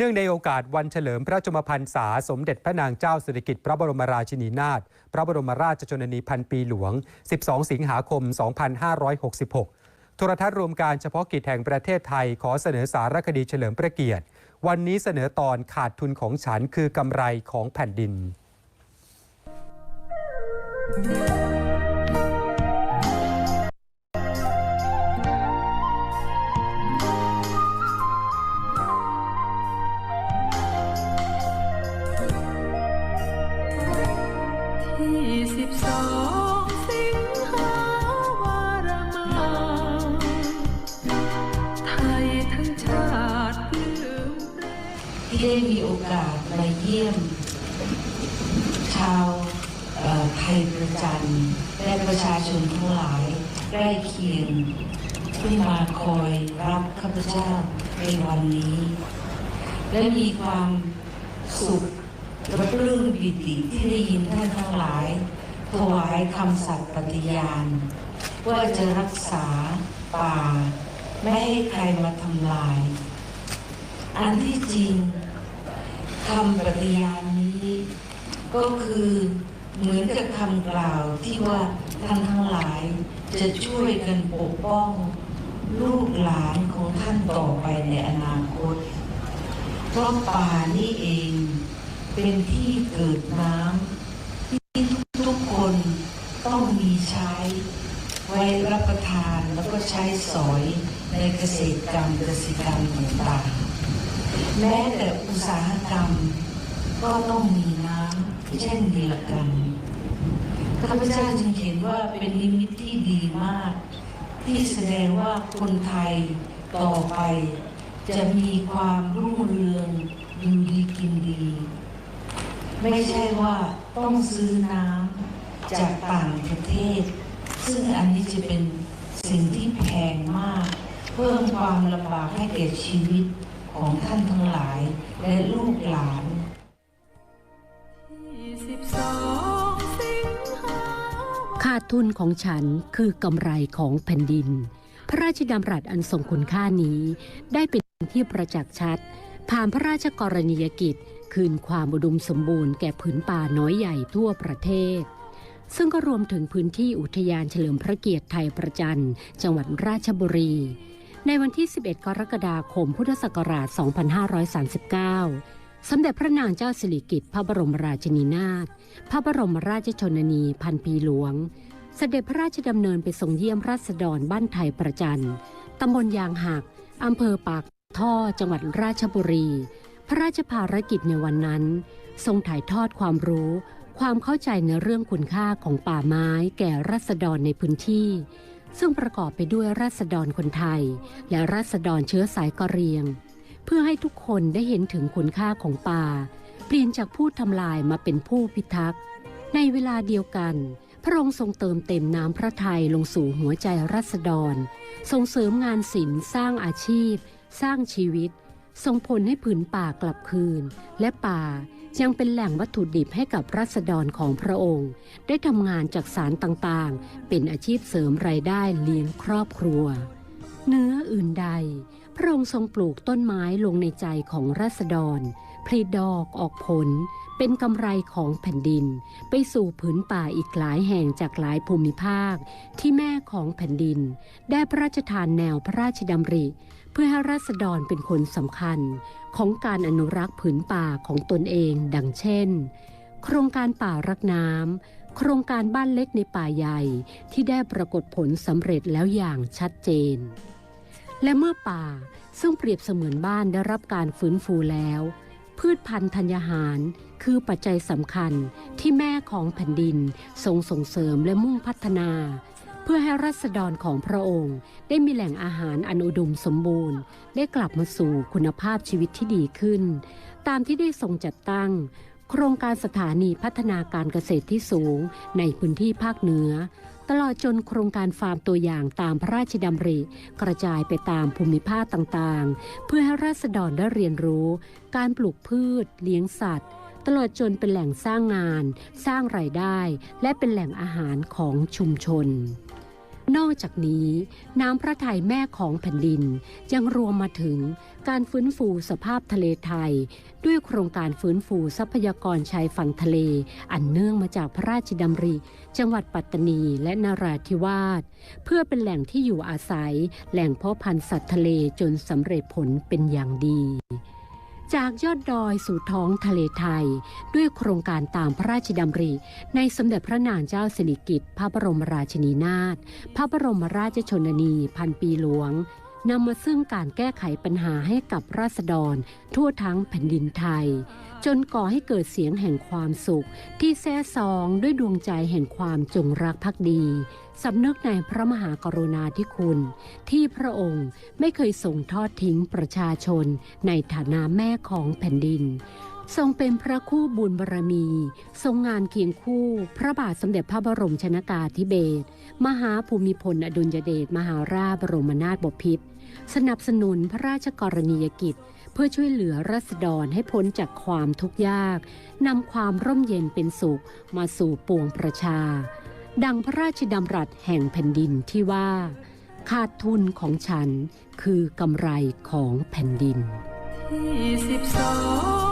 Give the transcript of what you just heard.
เนื่องในโอกาสวันเฉลิมพระชมพรรษา สมเด็จพระนางเจ้าสิริกิติ์พระบรมราชินีนาถพระบรมราชชนนีพันปีหลวง 12 สิงหาคม 2566 โทรทัศน์รวมการเฉพาะกิจแห่งประเทศไทยขอเสนอสารคดีเฉลิมพระเกียรติ วันนี้เสนอตอนขาดทุนของฉันคือกำไรของแผ่นดิน สิบสองสิงหาวารมาไทยทั้งชาติลืมที่ได้มีโอกาสมาเยี่ยม ชาวไทยประจันและประชาชนทั้งหลายใกล้เคียงที่มาคอยรับข้าพเจ้าในวันนี้ และมีความสุขและปลื้มปิติที่ได้ยินท่านทั้งหลาย ถวายคำสัตย์ปฏิญาณ ว่าจะรักษาป่า ไม่ให้ใครมาทำลาย อันที่จริงคำปฏิญาณนี้ ก็คือเหมือนกับคำกล่าวที่ว่าท่านทั้งหลายจะช่วยกันปกป้อง ลูกหลานของท่านต่อไปในอนาคต เพราะป่านี่เอง เป็นที่เกิดน้ำที่ทุกๆคนต้องมี ใช้ ไว้รับประทานแล้วก็ใช้สอยในเกษตรกรรมเกษตรกรรมต่างๆแม้แต่อุตสาหกรรมก็ต้องมีน้ำเช่นเดียวกันข้าพเจ้าจึงเห็นว่าเป็นนิมิตที่ดีมาก ที่แสดงว่าคนไทยต่อไป จะมีความรุ่งเรืองอยู่ดีกินดี ไม่ใช่ว่าต้องซื้อน้ำ จากต่างประเทศ ซึ่งอันนี้จะเป็นสิ่งที่แพงมาก เพิ่มความลำบากให้แก่ชีวิตของท่านทั้งหลายและลูกหลานขาดทุนของฉันคือกำไรของแผ่นดิน พระราชดำรัสอันทรงคุณค่านี้ ได้เป็นที่ประจักษ์ชัด ผ่านพระราชกรณียกิจ คืนความอุดมสมบูรณ์แก่ผืนป่าน้อยใหญ่ทั่วประเทศ ซึ่งก็รวมถึงพื้นที่อุทยานเฉลิมพระเกียรติไทยประจันจังหวัดราชบุรี ในวันที่ 11 กรกฎาคมพุทธศักราช 2539 สมเด็จพระนางเจ้าสิริกิติ์พระบรมราชินีนาถพระบรมราชชนนีพันปีหลวง เสด็จพระราชดำเนินไปทรงเยี่ยมราษฎรบ้านไทยประจันตำบลยางหักอำเภอปากท่อจังหวัดราชบุรี พระราชภารกิจในวันนั้น ทรงถ่ายทอดความรู้ ความเข้าใจในเรื่องคุณค่าของป่าไม้แก่ราษฎรในพื้นที่ ซึ่งประกอบไปด้วยราษฎรคนไทย และราษฎรเชื้อสายกะเหรียง เพื่อให้ทุกคนได้เห็นถึงคุณค่าของป่า เปลี่ยนจากผู้ทำลายมาเป็นผู้พิทักษ์ ในเวลาเดียวกัน พระองค์ทรงเติมเต็มน้ำพระทัยลงสู่หัวใจรัษฎรส่งเสริมงานศิลป์สร้างอาชีพ สร้างชีวิตส่งผลให้ผืนป่ากลับคืน และป่า ยังเป็นแหล่งวัตถุดิบให้กับรัษฎรของพระองค์ ได้ทำงานจากสารต่างๆ เป็นอาชีพเสริมรายได้เลี้ยงครอบครัว เนื้ออื่นใด พระองค์ทรงปลูกต้นไม้ลงในใจของราษฎรผลิดอกออกผล เป็นกำไรของแผ่นดิน ไปสู่ผืนป่าอีกหลายแห่งจากหลายภูมิภาค ที่แม่ของแผ่นดิน ได้พระราชทานแนวพระราชดำริ พื่อให้ราษฎรเป็นคนสำคัญของการอนุรักษ์ผืนป่าของตนเอง ดังเช่น โครงการป่ารักน้ำโครงการบ้านเล็กในป่าใหญ่ที่ได้ปรากฏผลสำเร็จแล้วอย่างชัดเจน และเมื่อป่าซึ่งเปรียบเสมือนบ้านได้รับการฟื้นฟูแล้ว พืชพันธุ์ธัญญาหารคือปัจจัยสำคัญที่แม่ของแผ่นดินทรงส่งเสริมและมุ่งพัฒนา พื่อให้รัษฎรของพระองค์ ได้มีแหล่งอาหารอันอุดมสมบูรณ์ ได้กลับมาสู่คุณภาพชีวิตที่ดีขึ้น ตามที่ได้ทรงจัดตั้ง โครงการสถานีพัฒนาการเกษตรที่สูงในพื้นที่ภาคเหนือ ตลอดจนโครงการฟาร์มตัวอย่างตามพระราชดำริ กระจายไปตามภูมิภาคต่างๆ เพื่อให้ราษฎรได้เรียนรู้ การปลูกพืช เลี้ยงสัตว์ตลอดจนเป็นแหล่งสร้างงาน สร้างรายได้ และเป็นแหล่งอาหารของชุมชน นอกจากนี้ น้ำพระทัยแม่ของแผ่นดินยังรวมมาถึงการฟื้นฟูสภาพทะเลไทย ด้วยโครงการฟื้นฟูทรัพยากรชายฝั่งทะเล อันเนื่องมาจากพระราชดำริ จังหวัดปัตตานีและนราธิวาสเพื่อเป็นแหล่งที่อยู่อาศัย แหล่งเพาะพันธุ์สัตว์ทะเลจนสำเร็จผลเป็นอย่างดี จากยอดดอยสู่ท้องทะเลไทย ด้วยโครงการตามพระราชดำริ ในสมเด็จพระนางเจ้าสิริกิติ์พระบรมราชินีนาถพระบรมราชชนนี พันปีหลวง นำมาซึ่งการแก้ไขปัญหาให้กับราษฎร ทั่วทั้งแผ่นดินไทย จนก่อให้เกิดเสียงแห่งความสุข ที่แซ่ซองด้วยดวงใจแห่งความจงรักภักดีสำนึกในพระมหากรุณาธิคุณ ที่พระองค์ไม่เคยส่งทอดทิ้งประชาชนในฐานะแม่ของแผ่นดิน ทรงเป็นพระคู่บุญบารมี ทรงงานเคียงคู่ พระบาทสมเด็จพระบรมชนากาธิเบศรมหาภูมิพลอดุลยเดชมหาราชบรมนาถบพิตรสนับสนุนพระราชกรณียกิจ เพื่อช่วยเหลือรัษฎรให้พ้นจากความทุกข์ยากนำความร่มเย็นเป็นสุขมาสู่ปวงประชา ดังพระราชดำรัสแห่งแผ่นดินที่ว่า ขาดทุนของฉันคือกำไรของแผ่นดินที่สิบสอง